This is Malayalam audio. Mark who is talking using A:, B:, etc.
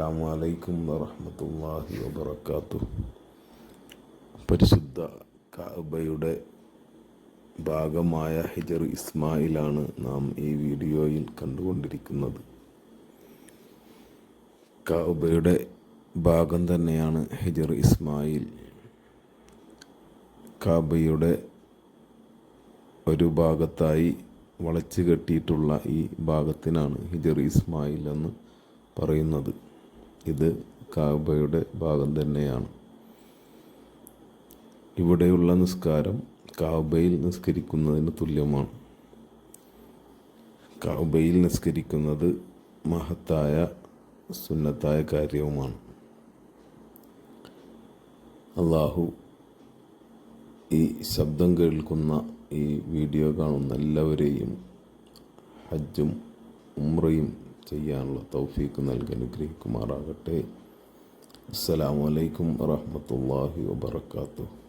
A: അസ്സാം വലൈക്കും വറഹമത്തല്ലാഹി വബർക്കാത്തു പരിശുദ്ധ കാബയുടെ ഭാഗമായ ഹിജർ ഇസ്മായിലാണ് നാം ഈ വീഡിയോയിൽ കണ്ടുകൊണ്ടിരിക്കുന്നത്. കാബയുടെ ഭാഗം തന്നെയാണ് ഹിജർ ഇസ്മായിൽ. കാബയുടെ ഒരു ഭാഗത്തായി വളച്ചു കെട്ടിയിട്ടുള്ള ഈ ഭാഗത്തിനാണ് ഹിജർ ഇസ്മായിൽ എന്ന് പറയുന്നത്. ഇത് കാബയുടെ ഭാഗം തന്നെയാണ്. ഇവിടെയുള്ള നിസ്കാരം കാബയിൽ നിസ്കരിക്കുന്നതിന് തുല്യമാണ്. കാബയിൽ നിസ്കരിക്കുന്നത് മഹത്തായ സുന്നത്തായ കാര്യവുമാണ്. അള്ളാഹു ഈ ശബ്ദം കേൾക്കുന്ന ഈ വീഡിയോ കാണുന്ന എല്ലാവരെയും ഹജ്ജും ഉമ്രയും ചെയ്യാനുള്ള തൗഫീക്ക് നൽകി അനുഗ്രഹിക്കുമാറാകട്ടെ. അസ്സലാമു അലൈക്കും വറഹ്മത്തുള്ളാഹി വബറകാതുഹു.